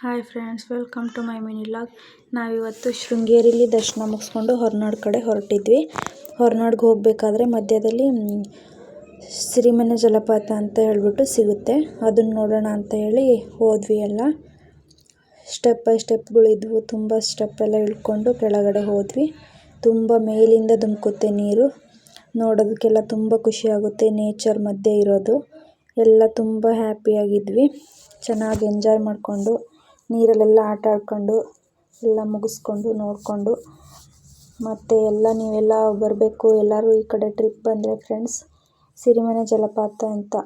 Hi friends, welcome to my mini log. ನಾವಿವತ್ತು ಶೃಂಗೇರಿಲಿ ದರ್ಶನ ಮುಗಿಸ್ಕೊಂಡು ಹೊರನಾಡು ಕಡೆ ಹೊರಟಿದ್ವಿ. ಹೊರನಾಡ್ಗೆ ಹೋಗಬೇಕಾದ್ರೆ ಮಧ್ಯದಲ್ಲಿ ಸಿರಿಮನೆ ಜಲಪಾತ ಅಂತ ಹೇಳ್ಬಿಟ್ಟು ಸಿಗುತ್ತೆ. ಅದನ್ನು ನೋಡೋಣ ಅಂತ ಹೇಳಿ ಹೋದ್ವಿ ಎಲ್ಲ. ಸ್ಟೆಪ್ ಬೈ ಸ್ಟೆಪ್ಗಳಿದ್ವು ತುಂಬ ಸ್ಟೆಪ್ ಎಲ್ಲ ಇಳ್ಕೊಂಡು ಕೆಳಗಡೆ ಹೋದ್ವಿ. ತುಂಬ ಮೇಲಿಂದ ಧುಮುಕುತ್ತೆ ನೀರು. ನೋಡೋದಕ್ಕೆಲ್ಲ ತುಂಬ ಖುಷಿಯಾಗುತ್ತೆ ನೇಚರ್ ಮಧ್ಯೆ ಇರೋದು. ಎಲ್ಲ ತುಂಬ ಹ್ಯಾಪಿಯಾಗಿದ್ವಿ. ಚೆನ್ನಾಗಿ ಎಂಜಾಯ್ ಮಾಡಿಕೊಂಡು ನೀರಲ್ಲೆಲ್ಲ ಆಟ ಆಡ್ಕೊಂಡು ಎಲ್ಲ ಮುಗಿಸ್ಕೊಂಡು ನೋಡಿಕೊಂಡು ಮತ್ತು ಎಲ್ಲ ನೀವೆಲ್ಲ ಬರಬೇಕು, ಎಲ್ಲರೂ ಈ ಕಡೆ ಟ್ರಿಪ್ ಬಂದರೆ ಫ್ರೆಂಡ್ಸ್ ಸಿರಿಮನೆ ಜಲಪಾತ ಅಂತ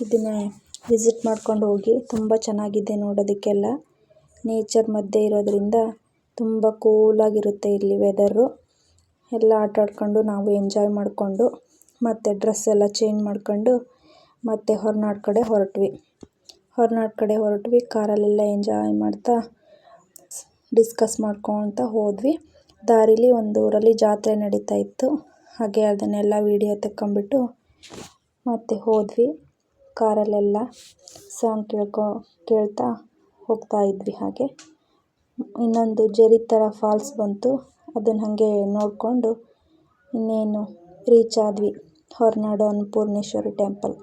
ಇದನ್ನೇ ವಿಸಿಟ್ ಮಾಡ್ಕೊಂಡು ಹೋಗಿ ತುಂಬ ಚೆನ್ನಾಗಿದೆ ನೋಡೋದಕ್ಕೆಲ್ಲ. ನೇಚರ್ ಮಧ್ಯೆ ಇರೋದರಿಂದ ತುಂಬ ಕೂಲಾಗಿರುತ್ತೆ ಇಲ್ಲಿ ವೆದರು ಎಲ್ಲ ಆಟ ಆಡ್ಕೊಂಡು ನಾವು ಎಂಜಾಯ್ ಮಾಡಿಕೊಂಡು ಮತ್ತು ಡ್ರೆಸ್ ಎಲ್ಲ ಚೇಂಜ್ ಮಾಡ್ಕೊಂಡು ಮತ್ತೆ ಹೊರನಾಡು ಕಡೆ ಹೊರಟ್ವಿ. ಹೊರನಾಡು ಕಡೆ ಹೊರಟ್ವಿ, ಕಾರಲ್ಲೆಲ್ಲ ಎಂಜಾಯ್ ಮಾಡ್ತಾ ಡಿಸ್ಕಸ್ ಮಾಡ್ಕೊತ ಹೋದ್ವಿ. ದಾರಿಲಿ ಒಂದು ಊರಲ್ಲಿ ಜಾತ್ರೆ ನಡೀತಾ ಇತ್ತು. ಹಾಗೆ ಅದನ್ನೆಲ್ಲ ವೀಡಿಯೋ ತಕ್ಕೊಂಬಿಟ್ಟು ಮತ್ತೆ ಹೋದ್ವಿ. ಕಾರಲ್ಲೆಲ್ಲ ಸಾಂಗ್ ಕೇಳ್ಕೊ, ಕೇಳ್ತಾ ಹೋಗ್ತಾ ಇದ್ವಿ ಹಾಗೆ. ಇನ್ನೊಂದು ಜರಿ ಥರ ಫಾಲ್ಸ್ ಬಂತು. ಅದನ್ನು ಹಾಗೆ ನೋಡಿಕೊಂಡು ಇನ್ನೇನು ರೀಚ್ ಆದ್ವಿ. ಹೊರನಾಡು ಅನ್ನಪೂರ್ಣೇಶ್ವರಿ ಟೆಂಪಲ್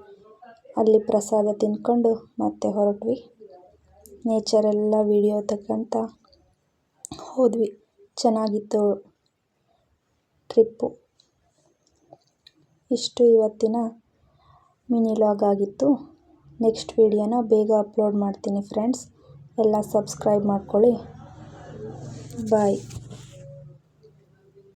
ಅಲ್ಲಿ ಪ್ರಸಾದ ತಿಂದ್ಕೊಂಡು ಮತ್ತೆ ಹೊರಟ್ವಿ. ನೇಚರೆಲ್ಲ ವೀಡಿಯೋ ತಗೊಂತ ಹೋದ್ವಿ. ಚೆನ್ನಾಗಿತ್ತು ಟ್ರಿಪ್ಪು ಇಷ್ಟು ಇವತ್ತಿನ ಮಿನಿ ಲಾಗ್ ಆಗಿತ್ತು. ನೆಕ್ಸ್ಟ್ ವೀಡಿಯೋನ ಬೇಗ ಅಪ್ಲೋಡ್ ಮಾಡ್ತೀನಿ ಫ್ರೆಂಡ್ಸ್ ಎಲ್ಲ ಸಬ್ಸ್ಕ್ರೈಬ್ ಮಾಡ್ಕೊಳ್ಳಿ. ಬಾಯ್